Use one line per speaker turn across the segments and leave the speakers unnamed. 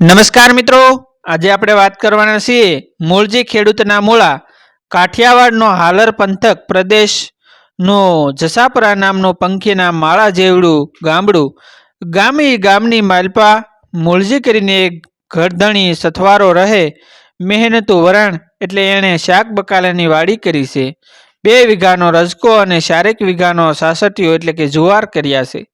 નમસ્કાર મિત્રો. આજે આપણે વાત કરવાના છીએ મૂળજી ખેડૂતના મૂળા. કાઠિયાવાડનો હાલર પંથક પ્રદેશનો જસાપરા નામનું પંખીના માળા જેવડું ગામડું. ગામી ગામની માલપા મૂળજી કરીને એક ઘરધણી સથવારો રહે. મહેનતું વરણ એટલે એણે શાક બકાલાની વાડી કરી છે. બે વીઘાનો રજકો અને ચારેક વીઘાનો સાસટીઓ એટલે કે જુવાર કર્યા છે.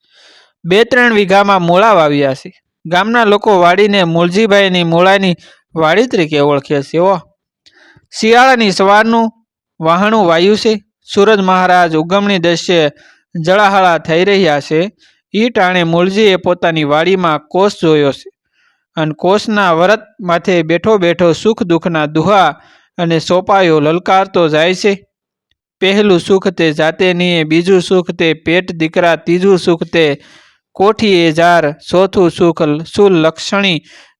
બે ત્રણ વીઘામાં મૂળા વાવ્યા છે. ગામના લોકો વાડીને મૂળજીભાઈની મૂળાની વાડી તરીકે ઓળખે છે ઓ શિયાળાની સવારનું વાહણું વાયુ છે. સૂરજ મહારાજ ઉગમણી દ્રશ્યે જળાહળા થઈ રહ્યા છે. ઈ ટાણે મૂળજીએ પોતાની વાડીમાં કોષ જોયો છે અને કોષના વરત માથે બેઠો બેઠો સુખ દુઃખના દુહા અને સોપાયો લલકારતો જાય છે. પહેલું સુખ તે જાતે નહીં બીજું સુખ તે પેટ દીકરા, ત્રીજું સુખ તે કોઠીએ જાર ચોથું સુખ સુલક્ષણી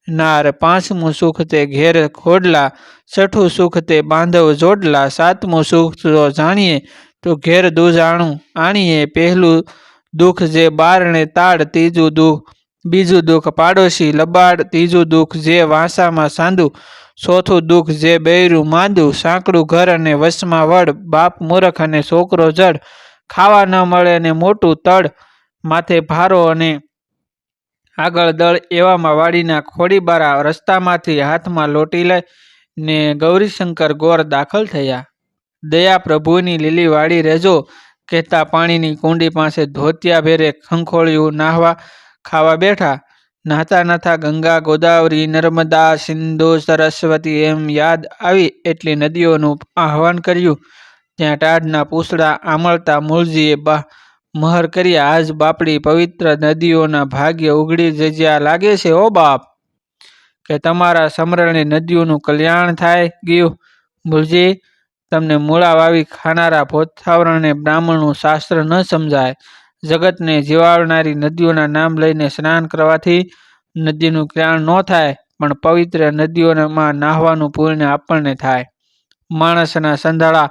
નાર પાંચમું સુખ તે ઘેર ખોડલા, છઠ્ઠું સુખ તે બાંધવ જોડલા, સાતમું સુખ તો જાણીએ તો ઘેર દુજાણું આણીએ, પહેલું દુઃખ જે બારણે તાડ ત્રીજું દુઃખ બીજું દુઃખ પાડોશી લબાડ, ત્રીજું દુઃખ જે વાંસામાં સાંદું ચોથું દુઃખ જે બૈરું માંદું, સાંકડું ઘર અને વશમાં વડ, બાપ મૂરખ અને છોકરો જડ, ખાવા ન મળે ને મોટું તડ માથે ભારો અને આગળ દળ એવામાં વાડીના ખોડીબારા રસ્તામાંથી હાથમાં લોટી લઈ ને ગૌરીશંકર ગોર દાખલ થયા. દયા પ્રભુની લીલી વાડી રહેજો કહેતા પાણીની કુંડી પાસે ધોતિયા ભેરે ખંખોળિયું નાહવા ખાવા બેઠા. નાહતા નાથા ગંગા, ગોદાવરી, નર્મદા, સિંધુ, સરસ્વતી એમ યાદ આવી એટલી નદીઓનું આહવાન કર્યું. ત્યાં ટાઢના પૂસડા આમળતા મૂળજીએ બા મહર કર્યા આજ બાપડી પવિત્ર નદીઓના ભાગ્ય ઉઘડી જજ્યા લાગે છે ઓ બાપ. કે તમારા સમરણે નદીઓનું કલ્યાણ થાય, ગયું. મૂળજી તમને મૂળા વાવી ખાનારા ભોથાવરણને બ્રાહ્મણનું શાસ્ત્ર ન સમજાય. જગતને જીવાડનારી નદીઓના નામ લઈને સ્નાન કરવાથી નદીનું કલ્યાણ ન થાય, પણ પવિત્ર નદીઓમાં નાહવાનું પુણ્ય આપણને થાય. માણસના સંધાળા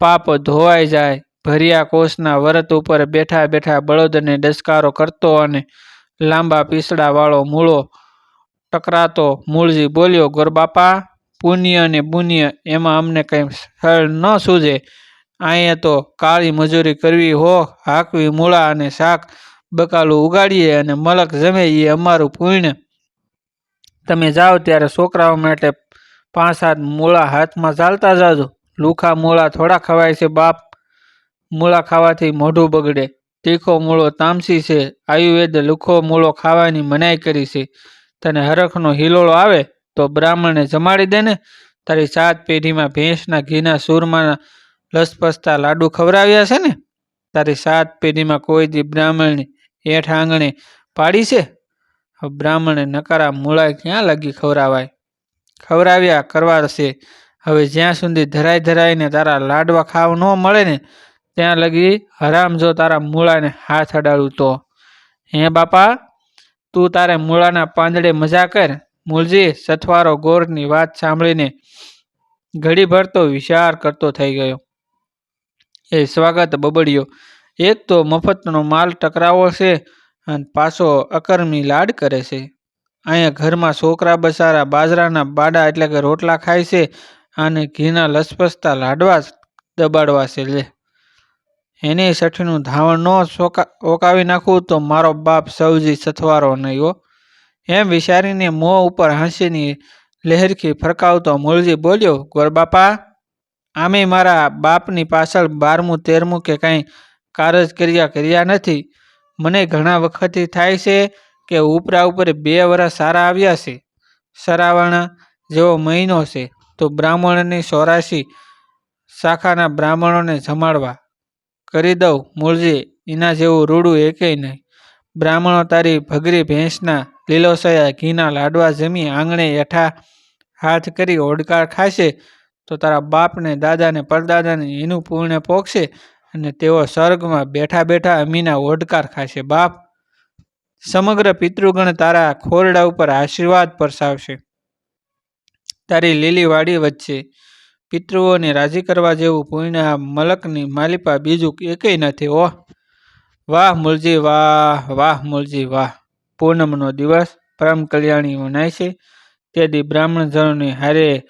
પાપ ધોવાઈ જાય ભર્યા કોષના વરત ઉપર બેઠા બેઠા બળદને ડસકારો કરતો અને લાંબા પીસડાવાળો મૂળો ટકરાતો. મૂળજી બોલ્યો ગોરબાપા પુણ્ય અને પુણ્ય, એમાં અમને કંઈ સ્થળ ન સૂજે અહીંયા તો કાળી મજૂરી કરવી હો, હાકવી મૂળા અને શાક બકાલું ઉગાડીએ અને મલક જમે એ અમારું પુણ્ય. તમે જાઓ ત્યારે છોકરાઓ માટે પાંચ સાત મૂળા હાથમાં ચાલતા જાજો. લુખા મૂળા થોડા ખવાય છે, બાપ મૂળા ખાવાથી મોઢું બગડે. તીખો મૂળો તામસી છે. આયુર્વેદ લુખો મૂળો ખાવાની મનાઈ કરી છે. તને હરખનો હિલોળો આવે તો બ્રાહ્મણને જમાડી દે ને તારી સાત પેઢીમાં ભેંસના ઘીના સૂરમાના લસપસતા લાડુ ખવડાવ્યા છે ને? તારી સાત પેઢીમાં કોઈ દી બ્રાહ્મણની હેઠ આંગણે પાડી છે? બ્રાહ્મણે નકારા મૂળા ક્યાં લગી ખવડાવાય? ખવડાવ્યા કરવા છે હવે જ્યાં સુધી ધરાઈ ધરાઈને તારા લાડવા ખાવ ન મળે ને ત્યાં લગી, હરામ જો તારા મૂળાને હાથ અડાડું તો. હે બાપા, તું તારે મૂળાના પાંદડે મજા કર. મૂળજી સથવારો ગોરની વાત સાંભળીને ઘડીભર તો વિચાર કરતો થઈ ગયો. એ સ્વાગત બબડ્યો. એક તો મફતનો માલ ટકરાવો છે અને પાછો અકર્મી લાડ કરે છે. અહીંયા ઘરમાં છોકરા બસારા બાજરાના બાડા એટલે કે રોટલા ખાય છે અને ઘીના લસપસતા લાડવા દબાડવા છે લે. એને સઠીનું ધાવણ ન ઓકાવી નાખું તો મારો બાપ સૌજી સથવારો નહીં હો. એમ વિચારીને મોં ઉપર હાંસીની લહેરખી ફરકાવતો મૂળજી બોલ્યો ગોરબાપા આમે મારા બાપની પાછળ બારમું, તેરમું કે કાંઈ કારજ કર્યા કર્યા નથી. મને ઘણા વખતથી થાય છે કે ઉપરા ઉપર બે વર્ષ સારા આવ્યા છે. સરાવાણા જેવો મહિનો છે, તો બ્રાહ્મણની ચોરાશી શાખાના બ્રાહ્મણોને જમાડવા. કરી દઉં મૂળજી એના જેવું રૂડું એકેય નહીં. બ્રાહ્મણો તારી ભગરી ભેંસના લીલોસયા ઘીના લાડવા જમી આંગણે હેઠા હાથ કરી ઓડકાર ખાશે તો તારા બાપને, દાદાને, પરદાદાને એનું પૂર્ણ પોગશે અને તેઓ સ્વર્ગમાં બેઠા બેઠા અમીના ઓડકાર ખાશે. બાપ, સમગ્ર પિતૃગણ તારા ખોરડા ઉપર આશીર્વાદ પરસાવશે. તારી લીલી વાડી વચ્ચે પિતૃઓને રાજી કરવા જેવું પુણ્ય મલકની માલિપા બીજું એકેય નથી, ઓહ. વાહ મૂળજી વાહ વાહ મૂળજી વાહ. પૂનમનો દિવસ પરમ કલ્યાણી મનાય છે. તેથી બ્રાહ્મણ જનોની હારે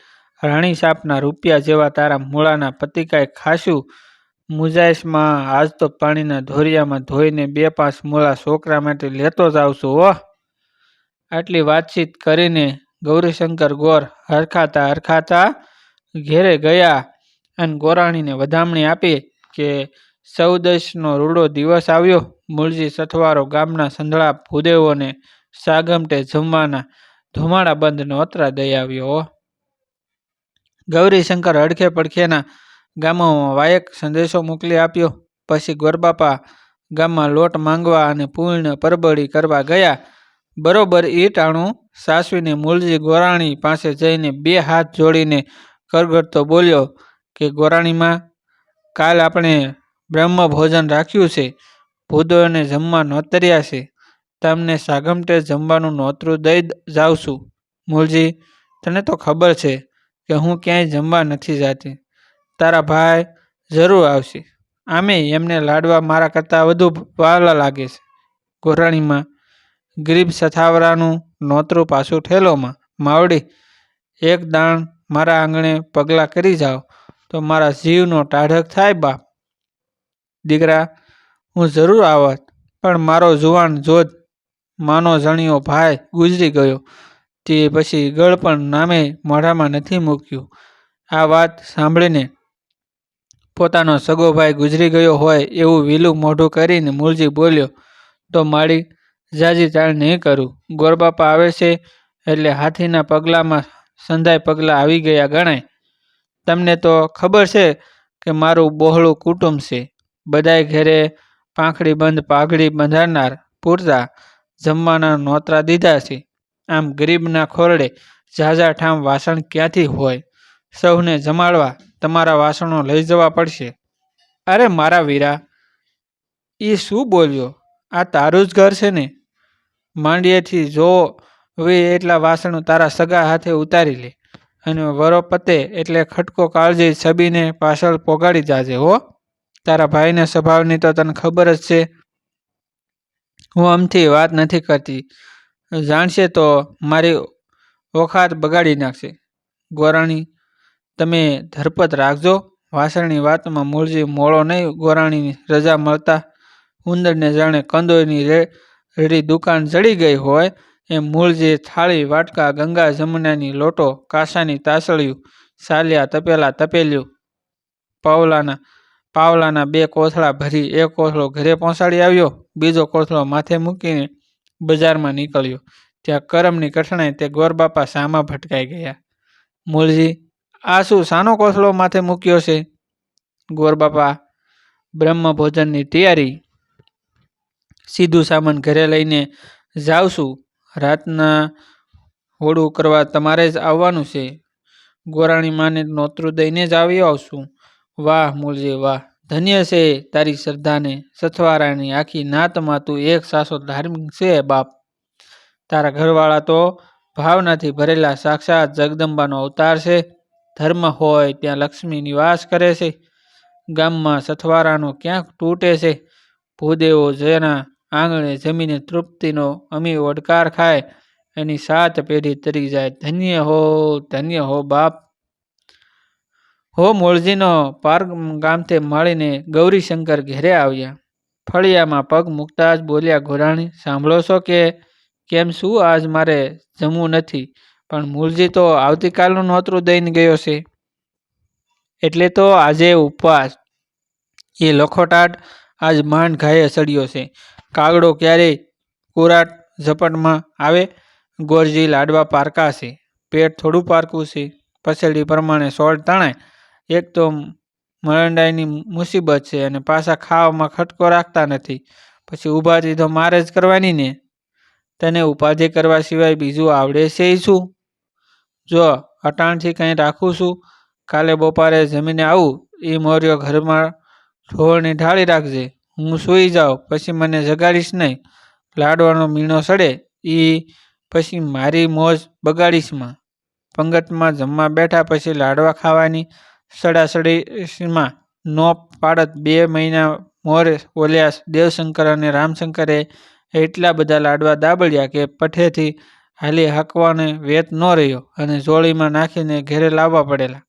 રાણી સાપના રૂપિયા જેવા તારા મૂળાના પતિકાએ ખાશું મુજાઇશમાં આજ તો પાણીના ધોરિયામાં ધોઈને બે પાંચ મૂળા છોકરા માટે લેતો જ આવશું ઓહ. આટલી વાતચીત કરીને ગૌરીશંકર ગોર હરખાતા હરખાતા ઘેરે ગયા અને ગોરાણીને વધામણી આપી કે સૌદશનો રૂડો દિવસ આવ્યો. મૂળજી સથવારો ગામના સંધળા ભૂદેવોને સાગમટે જમવાના ધુમાડા બંધ નોતરા દઈ આવ્યો ગૌરીશંકર હડખે પડખેના ગામોમાં વાયક સંદેશો મોકલી આપ્યો. પછી ગોરબાપા ગામમાં લોટ માંગવા અને પૂર્ણ પરબડી કરવા ગયા. બરોબર ઈટાણું સાસવીને મૂળજી ગોરાણી પાસે જઈને બે હાથ જોડીને કરગડતો બોલ્યો કે, ગોરાણીમાં કાલ આપણે બ્રહ્મ ભોજન રાખ્યું છે. ભૂદોને જમવા નોતર્યા છે. તમને સાગમટે જમવાનું નોતરું દઈ જાઉં છું. મૂળજી, તને તો ખબર છે કે હું ક્યાંય જમવા નથી જાતી. તારા ભાઈ જરૂર આવશે. આમે એમને લાડવા મારા કરતાં વધુ વાલા લાગે છે. ગોરાણીમાં ગરીબ સથાવરાનું નોતરું પાછું ઠેલોમાં. માવડી, એક દાણ મારા આંગણે પગલાં કરી જાઓ, તો મારા જીવનો ટાઢક થાય બાપ. દીકરા, હું જરૂર આવત, પણ મારો જુવાન જોધ માનો જણિયો ભાઈ ગુજરી ગયો. તે પછી ગળ પણ નામે મોઢામાં નથી મૂક્યું. આ વાત સાંભળીને પોતાનો સગો ભાઈ ગુજરી ગયો હોય એવું વિલું મોઢું કરીને મૂળજી બોલ્યો, તો માળી જાજી તાળ નહીં કરું. ગોરબાપા આવે છે એટલે હાથીના પગલામાં સંધાય પગલાં આવી ગયા ગણાય. તમને તો ખબર છે કે મારું બહોળું કુટુંબ છે. બધાય ઘેરે પાંખડી બંધ પાઘડી બંધારનાર પૂરતા જમવાના નોતરા દીધા છે. આમ ગરીબના ખોરડે ઝાઝા ઠામ વાસણ ક્યાંથી હોય? સૌને જમાડવા તમારા વાસણો લઈ જવા પડશે. અરે મારા વીરા એ શું બોલ્યો? આ તારું જ ઘર છે ને? માંડીએથી જો વે એટલા વાસણો તારા સગા હાથે ઉતારી લે. અને વરો પતે એટલે ખટકો કાળજી છબીને પાછળ પોગાડી જાજે, હો. તારા ભાઈને સ્વભાવની તો તને ખબર જ છે. હું આમથી વાત નથી કરતી. જાણશે તો મારી ઓખાત બગાડી નાખશે. ગોરાણી, તમે ધરપત રાખજો. વાસણની વાતમાં મૂળજી મોળો નહીં, ગોરાણીની રજા મળતા ઉંદરને જાણે કંદોયની રેડી દુકાન જડી ગઈ હોય એમ મૂળજી થાળી, વાટકા, ગંગા, જમુનાની લોટો, કાસાની તાસળિયું, સાલિયા તપેલા તપેલ્યું, પાવલાના પાવલાના બે કોથળા ભરી એક કોથળો ઘરે પહોંચાડી આવ્યો, બીજો કોથળો માથે મૂકીને બજારમાં નીકળ્યો. ત્યાં કરમની કઠણાઈ તે ગોરબાપા સામા ભટકાઈ ગયા. મૂળજી, આ શું સાનો કોથળો માથે મૂક્યો છે? ગોરબાપા બ્રહ્મ ભોજનની તૈયારી. સીધું સામાન ઘરે લઈને જાઉં છું. રાતના હોડું કરવા તમારે જ આવવાનું છે. ગોરાણી માને નોતરું દઈને જ આવી આવશું. વાહ, મૂળજી, વાહ. ધન્ય છે તારી શ્રદ્ધાને. સથવારાની આખી નાતમાં તું એક સાસો ધાર્મિક છે, બાપ. તારા ઘરવાળા તો ભાવનાથી ભરેલા સાક્ષાત જગદંબાનો અવતાર છે. ધર્મ હોય ત્યાં લક્ષ્મી નિવાસ કરે છે. ગામમાં સથવારાનો ક્યાંક તૂટે છે. ભૂદેવો જેના આંગણે જમીને તૃપ્તિનો અમી ઓડકાર ખાય. એની સાત પેઢી તરી જાય. ધન્ય હો ધન્ય હો બાપ. હો મોળજીનો પાર ગામથી મળીને ગૌરીશંકર ઘેરે આવ્યા. ફળિયામાં પગ મૂકતા જ બોલ્યા, ઘોરાણી, સાંભળો છો કે? કેમ શું આજ મારે જમવું નથી? પણ મૂળજી તો આવતીકાલનું નોતરું દઈને ગયો છે. એટલે તો આજે ઉપવાસ. એ લખોટાટ આજ માંડ ઘાયે સડ્યો છે. કાગડો ક્યારેય કોરાટ ઝપટમાં આવે. ગોરજી લાડવા પારકા છે પેટ થોડું પારકું છે પસેડી પ્રમાણે સોળ તણાય. એક તો મરંડાઈની મુસીબત છે અને પાછા ખાવામાં ખટકો રાખતા નથી. પછી ઊભાથી તો મારે જ કરવાની ને. તને ઉપાધિ કરવા સિવાય બીજું આવડે છે શું? જો અટાણથી કંઈ રાખું છું, કાલે બપોરે જમીને આવું. એ મોર્યો ઘરમાં ઢોળની ઢાળી રાખજે. હું સૂઈ જાઉં, પછી મને જગાડીશ નહીં. લાડવાનો મીણો સડે એ પછી મારી મોજ બગાડીશમાં પંગતમાં જમવા બેઠા પછી લાડવા ખાવાની સડાસડીમાં નો પાડત બે મહિના મોરે ઓલ્યા દેવશંકર અને રામશંકરે એટલા બધા લાડવા દાબળ્યા કે પઠેથી હાલી હાંકવાને વેત ન રહ્યો અને જોળીમાં નાખીને ઘેરે લાવવા પડેલા.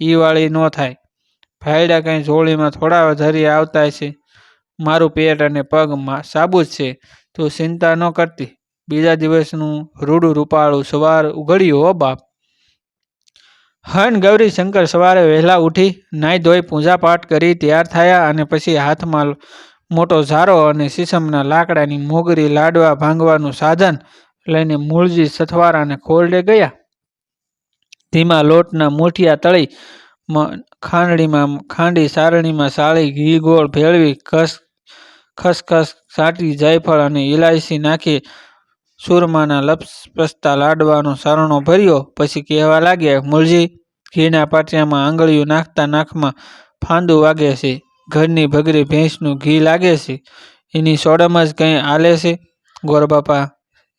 ઈ વાળી ન થાય. ભાઈડા કાંઈ જોળીમાં થોડા ધરી આવતા છે મારું પેટ અને પગમાં સાબુ છે, તું ચિંતા ન કરતી. બીજા દિવસનું રૂડું રૂપાળું સવાર ઉઘડ્યું, હો બાપ. હન ગૌરી શંકર સવારે વહેલા ઉઠી, નાઈ ધોઈ પૂજાપાઠ કરી તૈયાર થયા અને પછી હાથમાં મોટો ઝારો અને સીસમના લાકડાની મોગરી લાડવા ભાંગવાનું સાધન લઈને મૂળજી સથવારાને ખોરડે ગયા. ધીમા લોટના મૂઠિયા તળી મ- ખાંડણીમાં ખાંડી સારણીમાં સાળી ઘી ગોળ ભેળવી ખસ ખસખસ સાટી, જાયફળ અને ઇલાયચી નાખી સુરમાના લપસતા લાડવાનો સરણો ભર્યો. પછી કહેવા લાગ્યા, મૂળજી, ઘીના પાટિયામાં આંગળીઓ નાખતા નાકમાં ફાંદું વાગે છે. ઘરની ભગરી ભેંસનું ઘી લાગે છે. એની સોડમ જ કંઈ આલે છે? ગોરબાપા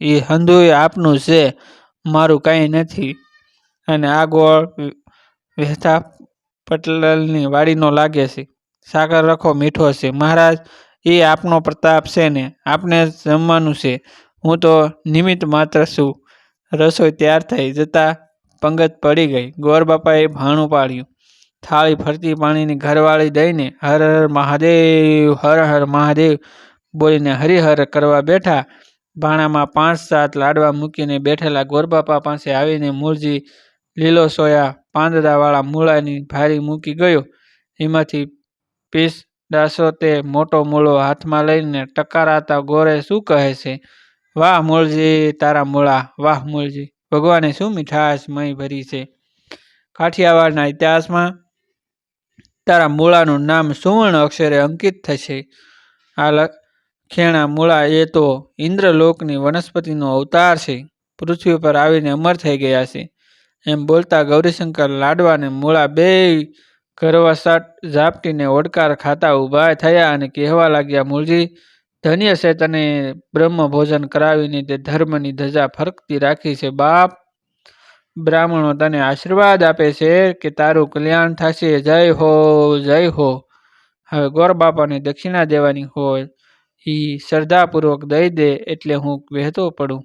એ હંધુએ આપનું છે. મારું કાંઈ નથી. અને આ ગોળ વહેતા પટલની વાડીનો લાગે છે. સાકર રખો, મીઠો છે. મહારાજ એ આપનો પ્રતાપ છે ને, આપને જમવાનું છે. હું તો નિમિત્ત માત્ર છું. રસોઈ તૈયાર થઈ જતાં પંગત પડી ગઈ. ગોરબાપાએ ભાણું પાડ્યું. થાળી ફરતી પાણીની ઘરવાળી દઈને હર હર મહાદેવ, હર હર મહાદેવ બોલીને હરિહર કરવા બેઠા. ભાણામાં પાંચ સાત લાડવા મૂકીને બેઠેલા ગોરબાપા પાસે આવીને મૂળજી લીલો સોયા પાંદડાવાળા મૂળાની ભારી મૂકી ગયો. એમાંથી પીસ દાસો તે મોટો મૂળો હાથમાં લઈને ટકારાતા ગોરે શું કહે છે? વાહ મૂળજી, તારા મૂળા, વાહ મૂળજી, ભગવાને શું મીઠાશ મય ભરી છે? કાઠિયાવાડના ઇતિહાસમાં તારા મૂળાનું નામ સુવર્ણ અક્ષરે અંકિત થશે. આ લખેણા મૂળા એ તો ઇન્દ્રલોકની વનસ્પતિનો અવતાર છે. પૃથ્વી પર આવીને અમર થઈ ગયા છે. એમ બોલતા ગૌરીશંકર લાડવાને મૂળા બેય ગરવાસાટ ઝાપટીને ઓડકાર ખાતા ઊભા થયા અને કહેવા લાગ્યા, મૂળજી, ધન્ય છે તને બ્રહ્મ ભોજન કરાવીને તે ધર્મની ધજા ફરકતી રાખી છે. બાપ બ્રાહ્મણો તને આશીર્વાદ આપે છે કે તારું કલ્યાણ થશે. જય હો જય હો. હવે ગોર બાપાને દક્ષિણા દેવાની હોય એ શ્રદ્ધાપૂર્વક દઈ દે એટલે હું વહેતો પડું.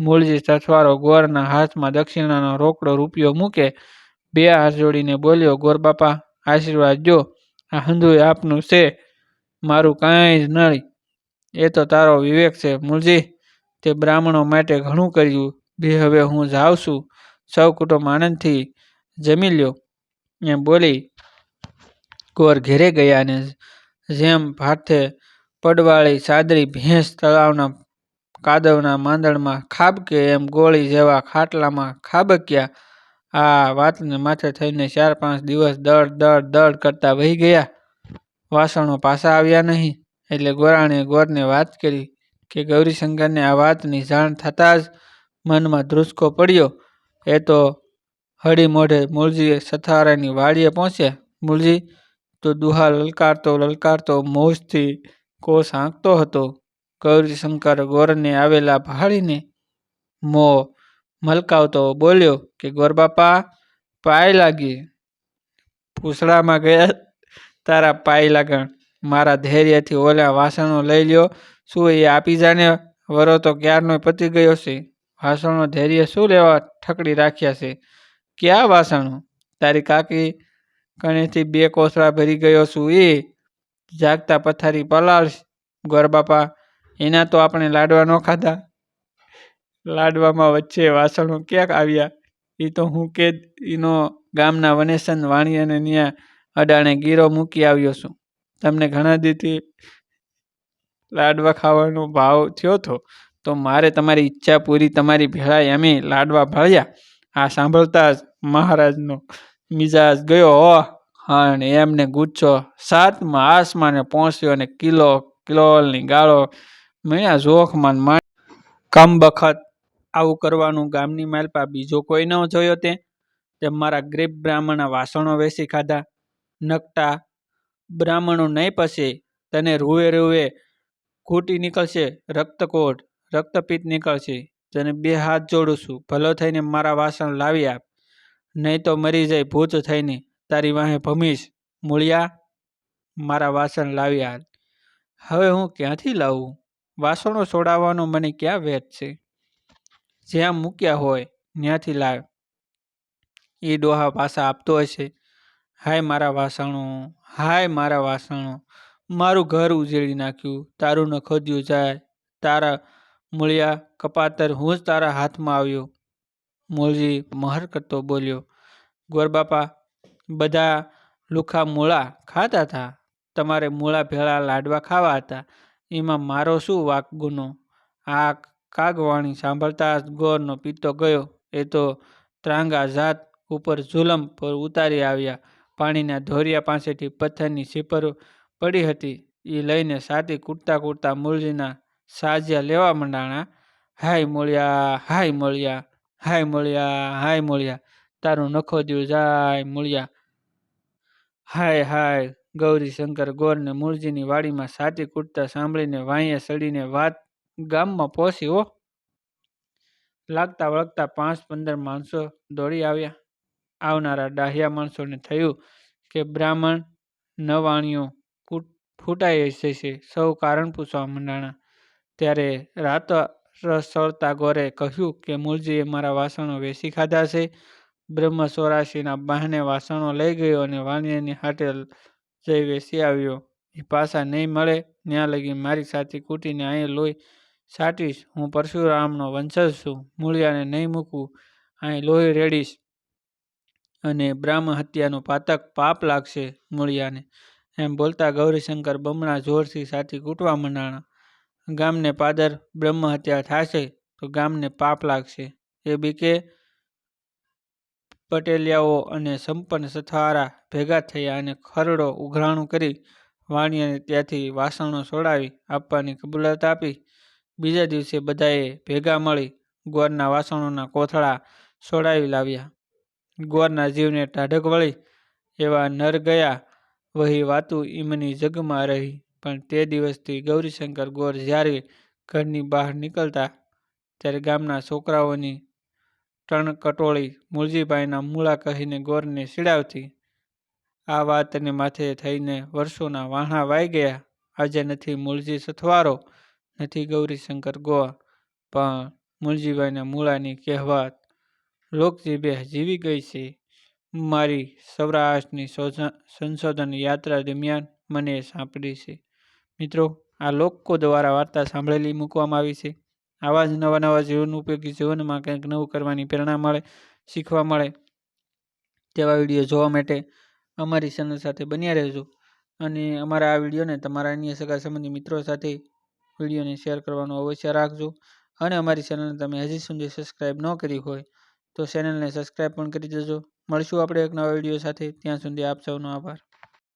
મૂળજી સથવારો ગોરના હાથમાં દક્ષિણાનો રોકડો રૂપિયો મૂકે, બે હાથ જોડીને બોલ્યો, ગોર બાપા આશીર્વાદ. જો આ હંધુય આપનું છે, મારું કાંઈ જ નહીં એ તો તારો વિવેક છે મૂળજી તે બ્રાહ્મણો માટે ઘણું કર્યું. બે હવે હું જાઉં છું. સૌ કુટુંબ આનંદથી જમી લ્યો. એમ બોલી ગોર ઘેરે ગયા અને જેમ ભાથે પડવાળી સાદરી ભેંસ તળાવના કાદવના માંદણમાં ખાબકે એમ ગોળી જેવા ખાટલામાં ખાબક્યા આ વાતને માથે થઈને ચાર પાંચ દિવસ દળ દળ દળ કરતા વહી ગયા. વાસણો પાછા આવ્યા નહીં. એટલે ગોરાણે ગોરને વાત કરી કે ગૌરીશંકરને આ વાતની જાણ થતાં જ મનમાં ધ્રુસકો પડ્યો. એ તો હળી મોઢે મૂળજીએ સથારાની વાડીએ પહોંચ્યા. મૂળજી, તો દુહા લલકારતો લલકારતો મોજથી કોષ આંકતો હતો. ગૌરીશંકર ગોરને આવેલા ભાળીને મો મલકાવતો બોલ્યો કે, ગોરબાપા, પાય લાગી. પૂસડામાં ગયા તારા પાય લાગણ. મારા ધૈર્યથી ઓલા વાસણો લઈ લ્યો. શું એ આપી જાને? વરો તો ક્યારનો પતી ગયો છે? વાસણો ધૈર્ય શું લેવા ઠકડી રાખ્યા છે? ક્યાં વાસણો? તારી કાકી કણેથી બે કોસળા ભરી ગયો છું એ જાગતા પથારી પલાળ ગોરબાપા, એના તો આપણે લાડવા ન ખાધા. લાડવામાં વચ્ચે વાસણો ક્યાંક આવ્યા? એ તો હું કે એનો ગામના વનેસન અને ત્યાં અડાણે ગીરો મૂકી આવ્યો છું. તમને ઘણા દીથી લાડવા ખાવાનો ભાવ થયો હતો તો મારે તમારી ઈચ્છા પૂરી તમારી ભેળાએ અમે લાડવા ભાળ્યા. આ સાંભળતા જ મહારાજનો મિજાજ ગયો. હો અને એમને ગુચ્છો સાતમાં આસમાને પહોંચ્યો અને કિલો, કિલોલની ગાળો મેં જોખમાં માણ કમ બખત આવું કરવાનું ગામની માલપા બીજો કોઈ ન જોયો તે. તે મારા ગરીબ બ્રાહ્મણના વાસણો વેસી ખાધા. નકટા બ્રાહ્મણો નહીં પછી તને રૂવે રૂવે ખૂટી નીકળશે, રક્તકોટ, રક્તપિત્ત નીકળશે. તને બે હાથ જોડું છું, ભલો થઈને મારા વાસણ લાવી આપ. નહીં તો મરી જાય ભૂત થઈને તારી વાહે ભમીશ. મૂળિયા, મારા વાસણ લાવી આપ હવે હું ક્યાંથી લાવું? વાસણો છોડાવવાનો મને ક્યાં વેત છે? જ્યાં મૂક્યા હોય ત્યાંથી લાવ. એ ડોહા પાછા આપતો હશે. હાય મારા વાસણો, હાય મારા વાસણો, મારું ઘર ઉજેડી નાખ્યું, તારું નખોદ્યું જાય, તારા મૂળિયા કપાતર, હું જ તારા હાથમાં આવ્યો. મૂળજી મહર કરતો બોલ્યો ગોરબાપા બધા લુખા મૂળા ખાતા હતા? તમારે મૂળા ભેળા લાડવા ખાવા હતા. એમાં મારો શું વાક ગુનો? આ કાગવાણી સાંભળતા ગોરનો પિત્તો ગયો. એ તો ત્રાંગા જાત ઉપર ઝુલમ પર ઉતારી આવ્યા. પાણીના ધોરિયા પાસેથી પથ્થરની સીપરો પડી હતી. એ લઈને સાતી કૂટતા કૂટતા મૂળજીના સાજિયા લેવા મંડાણા, હાય મૂળિયા હાય મૂળિયા હાય મૂળિયા હાય મૂળિયા, તારું નખો દ્યું જાય મૂળિયા. હાય હાય, ગૌરીશંકર ગોરને મૂળજીની વાડીમાં સાતી કૂટતા સાંભળીને વાંયે સડીને વાત ગામમાં પહોંચી, હો. લાગતા વળગતા પાંચ પંદર માણસો દોડી આવ્યા. આવનારા ડાહ્યા માણસોને થયું કે બ્રાહ્મણ નવાણીઓ ફૂટાઈ જશે સૌ કારણ પૂછવા મંડાણા. ત્યારે રાત રસળતા ગોરે કહ્યું કે, મૂળજીએ મારા વાસણો વેચી ખાધા છે. બ્રહ્મ સોરાશીના બહાને વાસણો લઈ ગયો અને વાણિયાની હાટે જઈ વેચી આવ્યો. એ પાછા નહીં મળે. ત્યાં લગી મારી સાથે કૂટીને અહીં લોહી સાટીશ, હું પરશુરામનો વંશજ છું, મૂળિયાને નહીં મૂકું, અહીં લોહી રેડીશ અને બ્રાહ્મ હત્યાનું પાતક પાપ લાગશે મૂળિયાને. એમ બોલતા ગૌરીશંકર બમણા જોરથી સાથી કૂટવા મંડાણા. ગામને પાદર બ્રહ્મ હત્યા થશે તો ગામને પાપ લાગશે. એ બીકે પટેલિયાઓ અને સંપન્ન સથવારા ભેગા થયા અને ખરડો ઉઘરાણું કરી વાણિયાને ત્યાંથી વાસણો છોડાવી આપવાની કબૂલાત આપી. બીજા દિવસે બધાએ ભેગા મળી ગોરના વાસણોના કોથળા છોડાવી લાવ્યા. ગોરના જીવને ટાઢક વળી એવા નર ગયા વહી વાતું ઈમની જગમાં રહી. પણ તે દિવસથી ગૌરીશંકર ગોર જ્યારે ઘરની બહાર નીકળતા ત્યારે ગામના છોકરાઓની ટણ કટોળી મૂળજીભાઈના મૂળા કહીને ગોરને સીડાવતી આ વાતને માથે થઈને વર્ષોના વાહણા વાઈ ગયા. આજે નથી મૂળજી સથવારો નથી ગૌરીશંકર ગોવા પણ મૂળજીભાઈના મૂળાની કહેવાત લોકજીભે જીવી ગઈ છે. મારી સૌરાષ્ટ્રની સંશોધન યાત્રા દરમિયાન મને સાંપડી છે. મિત્રો, આ લોકો દ્વારા વાર્તા સાંભળેલી મૂકવામાં આવી છે. આવા જ નવા નવા જીવન ઉપયોગી જીવનમાં કંઈક નવું કરવાની પ્રેરણા મળે, શીખવા મળે તેવા વીડિયો જોવા માટે અમારી ચેનલ સાથે બન્યા રહેજો. અને અમારા આ વિડીયોને તમારા અન્ય સગા સંબંધી મિત્રો સાથે વિડીયોને શેર કરવાનું અવશ્ય રાખજો. અને અમારી ચેનલને તમે હજી સુધી સબસ્ક્રાઈબ ન કરી હોય, તો ચેનલને સબસ્ક્રાઈબ પણ કરી દેજો. મળશું આપણે એક નવા વીડિયો સાથે. ત્યાં સુધી આપ સૌનો આભાર.